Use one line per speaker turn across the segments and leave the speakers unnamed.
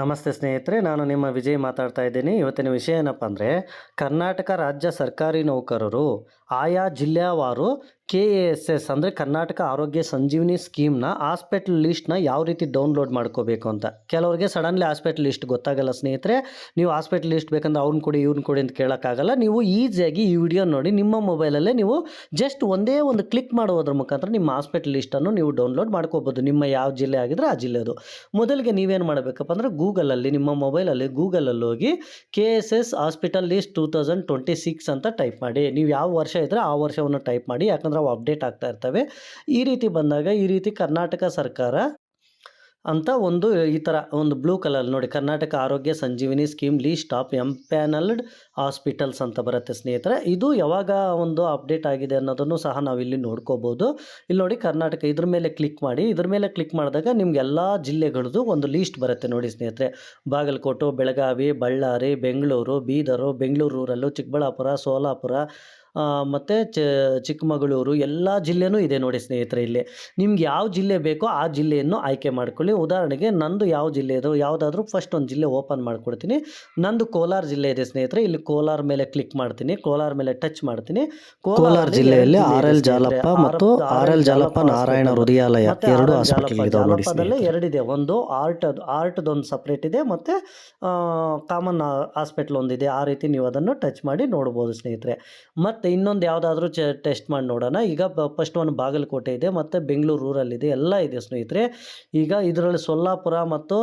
ನಮಸ್ತೆ ಸ್ನೇಹಿತರೆ, ನಾನು ನಿಮ್ಮ ವಿಜಯ್ ಮಾತಾಡ್ತಾ ಇದ್ದೀನಿ. ಇವತ್ತಿನ ವಿಷಯ ಏನಪ್ಪ ಅಂದರೆ, ಕರ್ನಾಟಕ ರಾಜ್ಯ ಸರ್ಕಾರಿ ನೌಕರರು, ಆಯಾ ಜಿಲ್ಲೆವಾರು ಕೆ ಎ ಎಸ್ ಎಸ್ ಅಂದರೆ ಕರ್ನಾಟಕ ಆರೋಗ್ಯ ಸಂಜೀವಿನಿ ಸ್ಕೀಮ್ನ ಹಾಸ್ಪಿಟ್ಲ್ ಲಿಸ್ಟ್ನ ಯಾವ ರೀತಿ ಡೌನ್ಲೋಡ್ ಮಾಡ್ಕೋಬೇಕು ಅಂತ. ಕೆಲವರಿಗೆ ಸಡನ್ಲಿ ಹಾಸ್ಪಿಟ್ಲ್ ಲಿಸ್ಟ್ ಗೊತ್ತಾಗಲ್ಲ ಸ್ನೇಹಿತರೆ, ನೀವು ಹಾಸ್ಪಿಟ್ಲ್ ಲಿಸ್ಟ್ ಬೇಕಂದ್ರೆ ಅವ್ನು ಕೊಡಿ ಇವ್ನು ಕೊಡಿ ಅಂತ ಕೇಳೋಕ್ಕಾಗಲ್ಲ. ನೀವು ಈಸಿಯಾಗಿ ಈ ವಿಡಿಯೋ ನೋಡಿ, ನಿಮ್ಮ ಮೊಬೈಲಲ್ಲೇ ನೀವು ಜಸ್ಟ್ ಒಂದೇ ಒಂದು ಕ್ಲಿಕ್ ಮಾಡೋದ್ರ ಮುಖಾಂತರ ನಿಮ್ಮ ಹಾಸ್ಪಿಟ್ಲ್ ಲಿಸ್ಟನ್ನು ನೀವು ಡೌನ್ಲೋಡ್ ಮಾಡ್ಕೋಬೋದು. ನಿಮ್ಮ ಯಾವ ಜಿಲ್ಲೆ ಆಗಿದ್ರೆ ಆ ಜಿಲ್ಲೆದು. ಮೊದಲಿಗೆ ನೀವೇನು ಮಾಡಬೇಕಪ್ಪ ಅಂದರೆ ಗೂಗಲಲ್ಲಿ, ನಿಮ್ಮ ಮೊಬೈಲಲ್ಲಿ, ಗೂಗಲಲ್ಲಿ ಹೋಗಿ K S S hospital list two ಅಂತ ಟೈಪ್ ಮಾಡಿ. ನೀವು ಯಾವ ವರ್ಷ ಇದ್ದರೆ ಆ ವರ್ಷವನ್ನು ಟೈಪ್ ಮಾಡಿ. ಯಾಕಂದ್ರೆ ಅವು ಅಪ್ಡೇಟ್ ಆಗ್ತಾ ಇರ್ತವೆ. ಈ ರೀತಿ ಬಂದಾಗ ಈ ರೀತಿ ಕರ್ನಾಟಕ ಸರ್ಕಾರ ಅಂತ ಒಂದು ಈ ಥರ ಒಂದು ಬ್ಲೂ ಕಲರ್ ನೋಡಿ Karnataka Arogya Sanjeevini scheme list of empanelled hospitals ಅಂತ ಬರುತ್ತೆ ಸ್ನೇಹಿತರೆ. ಇದು ಯಾವಾಗ ಒಂದು ಅಪ್ಡೇಟ್ ಆಗಿದೆ ಅನ್ನೋದನ್ನು ಸಹ ನಾವು ಇಲ್ಲಿ ನೋಡ್ಕೋಬೋದು. ಇಲ್ಲಿ ನೋಡಿ ಕರ್ನಾಟಕ ಇದ್ರ ಮೇಲೆ ಕ್ಲಿಕ್ ಮಾಡಿ ಇದ್ರ ಮೇಲೆ ಕ್ಲಿಕ್ ಮಾಡಿದಾಗ ನಿಮ್ಗೆ ಎಲ್ಲ ಜಿಲ್ಲೆಗಳದ್ದು ಒಂದು ಲೀಸ್ಟ್ ಬರುತ್ತೆ ನೋಡಿ ಸ್ನೇಹಿತರೆ. ಬಾಗಲಕೋಟೆ, ಬೆಳಗಾವಿ, ಬಳ್ಳಾರಿ, ಬೆಂಗಳೂರು, ಬೀದರು, ಬೆಂಗಳೂರು ರೂರಲ್ಲು ಚಿಕ್ಕಬಳ್ಳಾಪುರ, ಸೋಲಾಪುರ ಮತ್ತು ಚ ಚಿಕ್ಕಮಗಳೂರು ಎಲ್ಲ ಜಿಲ್ಲೆನೂ ಇದೆ ನೋಡಿ ಸ್ನೇಹಿತರೆ ಇಲ್ಲಿ. ನಿಮ್ಗೆ ಯಾವ ಜಿಲ್ಲೆ ಬೇಕೋ ಆ ಜಿಲ್ಲೆಯನ್ನು ಆಯ್ಕೆ ಮಾಡ್ಕೊಳ್ಳಿ. ಉದಾಹರಣೆಗೆ ನಂದು ಯಾವ ಜಿಲ್ಲೆ ಇದು ಯಾವುದಾದ್ರೂ ಫಸ್ಟ್ ಒಂದು ಜಿಲ್ಲೆ ಓಪನ್ ಮಾಡ್ಕೊಡ್ತೀನಿ. ನಂದು ಕೋಲಾರ ಜಿಲ್ಲೆ ಇದೆ ಸ್ನೇಹಿತರೆ ಇಲ್ಲಿ ಕೋಲಾರ ಮೇಲೆ ಕ್ಲಿಕ್ ಮಾಡ್ತೀನಿ ಕೋಲಾರ ಮೇಲೆ ಟಚ್ ಮಾಡ್ತೀನಿ.
ಕೋಲಾರ ಜಿಲ್ಲೆಯಲ್ಲಿ ಆರ್ ಎಲ್ ಜಾಲಪ್ಪ ಮತ್ತು ಆರ್ ಎಲ್ ಜಾಲಪ್ಪ ನಾರಾಯಣ ಹೃದಯಾಲಯ. ಎರಡು
ಜಾಲಪದಲ್ಲೇ ಎರಡಿದೆ ಒಂದು ಆರ್ಟ್ ಆರ್ಟ್ದೊಂದು ಸಪ್ರೇಟ್ ಇದೆ ಮತ್ತು ಕಾಮನ್ ಹಾಸ್ಪಿಟ್ಲ್ ಒಂದಿದೆ. ಆ ರೀತಿ ನೀವು ಅದನ್ನು ಟಚ್ ಮಾಡಿ ನೋಡ್ಬೋದು ಸ್ನೇಹಿತರೆ. ಮತ್ತು ಇನ್ನೊಂದು ಯಾವುದಾದ್ರೂ ಚ ಟೆಸ್ಟ್ ಮಾಡಿ ನೋಡೋಣ. ಈಗ ಫಸ್ಟ್ ಒಂದು ಬಾಗಲಕೋಟೆ ಇದೆ, ಮತ್ತು ಬೆಂಗಳೂರು ರೂರಲ್ಲಿದೆ ಎಲ್ಲ ಇದೆ ಸ್ನೇಹಿತರೆ. ಈಗ ಇದರಲ್ಲಿ ಸೊಲ್ಲಾಪುರ ಮತ್ತು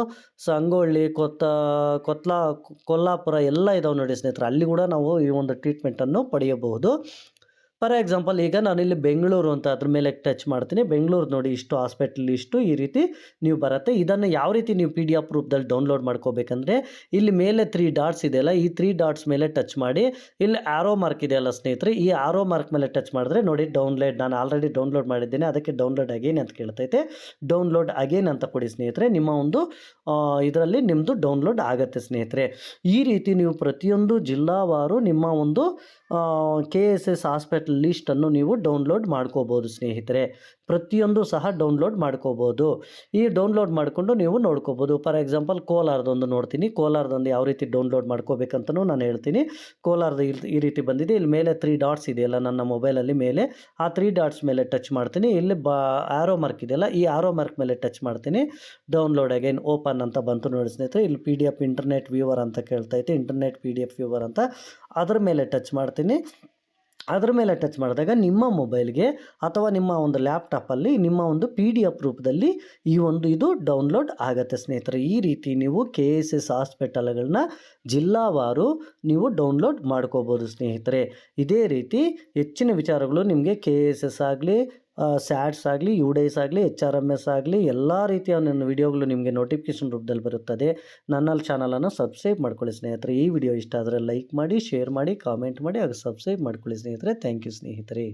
ಸಂಗೊಳ್ಳಿ, ಕೊತ್ತ, ಕೊತ್ಲಾ, ಕೊಲ್ಲಾಪುರ ಎಲ್ಲ ಇದಾವೆ ನೋಡಿ ಸ್ನೇಹಿತರೆ. ಅಲ್ಲಿ ಕೂಡ ನಾವು ಈ ಒಂದು ಟ್ರೀಟ್ಮೆಂಟನ್ನು ಪಡೆಯಬಹುದು. ಫಾರ್ ಎಕ್ಸಾಂಪಲ್, ಈಗ ನಾನು ಇಲ್ಲಿ ಬೆಂಗಳೂರು ಅಂತ ಅದ್ರ ಮೇಲೆ ಟಚ್ ಮಾಡ್ತೀನಿ. ಬೆಂಗಳೂರು ನೋಡಿ ಇಷ್ಟು ಹಾಸ್ಪಿಟ್ಲ್, ಇಷ್ಟು ಈ ರೀತಿ ನೀವು ಬರುತ್ತೆ. ಇದನ್ನು ಯಾವ ರೀತಿ ನೀವು ಪಿ ಡಿ ಎಫ್ ರೂಪದಲ್ಲಿ ಡೌನ್ಲೋಡ್ ಮಾಡ್ಕೋಬೇಕಂದ್ರೆ, ಇಲ್ಲಿ ಮೇಲೆ ತ್ರೀ ಡಾಟ್ಸ್ ಇದೆಯಲ್ಲ, ಈ ತ್ರೀ ಡಾಟ್ಸ್ ಮೇಲೆ ಟಚ್ ಮಾಡಿ, ಇಲ್ಲಿ ಆರೋ ಮಾರ್ಕ್ ಇದೆಯಲ್ಲ ಸ್ನೇಹಿತರೆ, ಈ ಆರೋ ಮಾರ್ಕ್ ಮೇಲೆ ಟಚ್ ಮಾಡಿದ್ರೆ ನೋಡಿ ಡೌನ್ಲೋಡ್ ನಾನು ಆಲ್ರೆಡಿ ಡೌನ್ಲೋಡ್ ಮಾಡಿದ್ದೀನಿ, ಅದಕ್ಕೆ ಡೌನ್ಲೋಡ್ ಅಗೇನ್ ಅಂತ ಕೇಳ್ತೈತೆ. ಡೌನ್ಲೋಡ್ ಅಗೇನ್ ಅಂತ ಕೊಡಿ ಸ್ನೇಹಿತರೆ, ನಿಮ್ಮ ಒಂದು ಇದರಲ್ಲಿ ನಿಮ್ಮದು ಡೌನ್ಲೋಡ್ ಆಗುತ್ತೆ ಸ್ನೇಹಿತರೆ. ಈ ರೀತಿ ನೀವು ಪ್ರತಿಯೊಂದು ಜಿಲ್ಲಾವಾರು ನಿಮ್ಮ ಒಂದು ಕೆ ಎಸ್ ಎಸ್ ಲಿಸ್ಟನ್ನು ನೀವು ಡೌನ್ಲೋಡ್ ಮಾಡ್ಕೋಬೋದು ಸ್ನೇಹಿತರೆ. ಪ್ರತಿಯೊಂದು ಸಹ ಡೌನ್ಲೋಡ್ ಮಾಡ್ಕೋಬೋದು. ಈ ಡೌನ್ಲೋಡ್ ಮಾಡಿಕೊಂಡು ನೀವು ನೋಡ್ಕೋಬೋದು. ಫಾರ್ ಎಕ್ಸಾಂಪಲ್ ಕೋಲಾರದೊಂದು ನೋಡ್ತೀನಿ. ಕೋಲಾರದೊಂದು ಯಾವ ರೀತಿ ಡೌನ್ಲೋಡ್ ಮಾಡ್ಕೋಬೇಕಂತಲೂ ನಾನು ಹೇಳ್ತೀನಿ. ಕೋಲಾರದ ಈ ರೀತಿ ಬಂದಿದೆ. ಇಲ್ಲಿ ಮೇಲೆ ತ್ರೀ ಡಾಟ್ಸ್ ಇದೆಯಲ್ಲ ನನ್ನ ಮೊಬೈಲಲ್ಲಿ ಮೇಲೆ. ಆ ತ್ರೀ ಡಾಟ್ಸ್ ಮೇಲೆ ಟಚ್ ಮಾಡ್ತೀನಿ. ಇಲ್ಲಿ ಬಾ ಆರೋ ಮಾರ್ಕ್ ಇದೆಯಲ್ಲ, ಈ ಆರೋ ಮಾರ್ಕ್ ಮೇಲೆ ಟಚ್ ಮಾಡ್ತೀನಿ. ಡೌನ್ಲೋಡ್ ಅಗೇನ್ ಓಪನ್ ಅಂತ ಬಂತು ನೋಡಿ ಸ್ನೇಹಿತರೆ. ಇಲ್ಲಿ P D F internet viewer ಅಂತ ಕೇಳ್ತೈತೆ internet P D F viewer ಅಂತ. ಅದರ ಮೇಲೆ ಟಚ್ ಮಾಡ್ತೀನಿ. ಅದ್ರ ಮೇಲೆ ಟಚ್ ಮಾಡಿದಾಗ ನಿಮ್ಮ ಮೊಬೈಲ್ಗೆ ಅಥವಾ ನಿಮ್ಮ ಒಂದು ಲ್ಯಾಪ್ಟಾಪಲ್ಲಿ ನಿಮ್ಮ ಒಂದು ಪಿ ಡಿ ಎಫ್ ರೂಪದಲ್ಲಿ ಈ ಒಂದು ಇದು ಡೌನ್ಲೋಡ್ ಆಗುತ್ತೆ ಸ್ನೇಹಿತರೆ. ಈ ರೀತಿ ನೀವು ಕೆ ಎಸ್ ಎಸ್ ಹಾಸ್ಪಿಟಲ್ಗಳನ್ನ ಜಿಲ್ಲಾವಾರು ನೀವು ಡೌನ್ಲೋಡ್ ಮಾಡ್ಕೋಬೋದು ಸ್ನೇಹಿತರೆ. ಇದೇ ರೀತಿ ಹೆಚ್ಚಿನ ವಿಚಾರಗಳು ನಿಮಗೆ ಕೆ ಎಸ್ ಎಸ್ ಆಗಲಿ ಸ್ಯಾಟ್ಸ್ ಆಗಲಿ ಯು ಡೇಸ್ ಆಗಲಿ, ಎಚ್ ಆರ್ ಎಂ ಎಸ್ ಆಗಲಿ, ಎಲ್ಲ ರೀತಿಯ ನನ್ನ ವಿಡಿಯೋಗಳು ನಿಮಗೆ ನೋಟಿಫಿಕೇಷನ್ ರೂಪದಲ್ಲಿ ಬರುತ್ತದೆ. ನನ್ನಲ್ಲಿ ಚಾನಲನ್ನು ಸಬ್ಸ್ಕ್ರೈಬ್ ಮಾಡ್ಕೊಳ್ಳಿ ಸ್ನೇಹಿತರೆ. ಈ ವಿಡಿಯೋ ಇಷ್ಟ ಆದರೆ ಲೈಕ್ ಮಾಡಿ ಶೇರ್ ಮಾಡಿ ಕಾಮೆಂಟ್ ಮಾಡಿ, ಹಾಗೂ ಸಬ್ಸ್ಕ್ರೈಬ್ ಮಾಡ್ಕೊಳ್ಳಿ ಸ್ನೇಹಿತರೆ. ಥ್ಯಾಂಕ್ ಯು ಸ್ನೇಹಿತರೆ.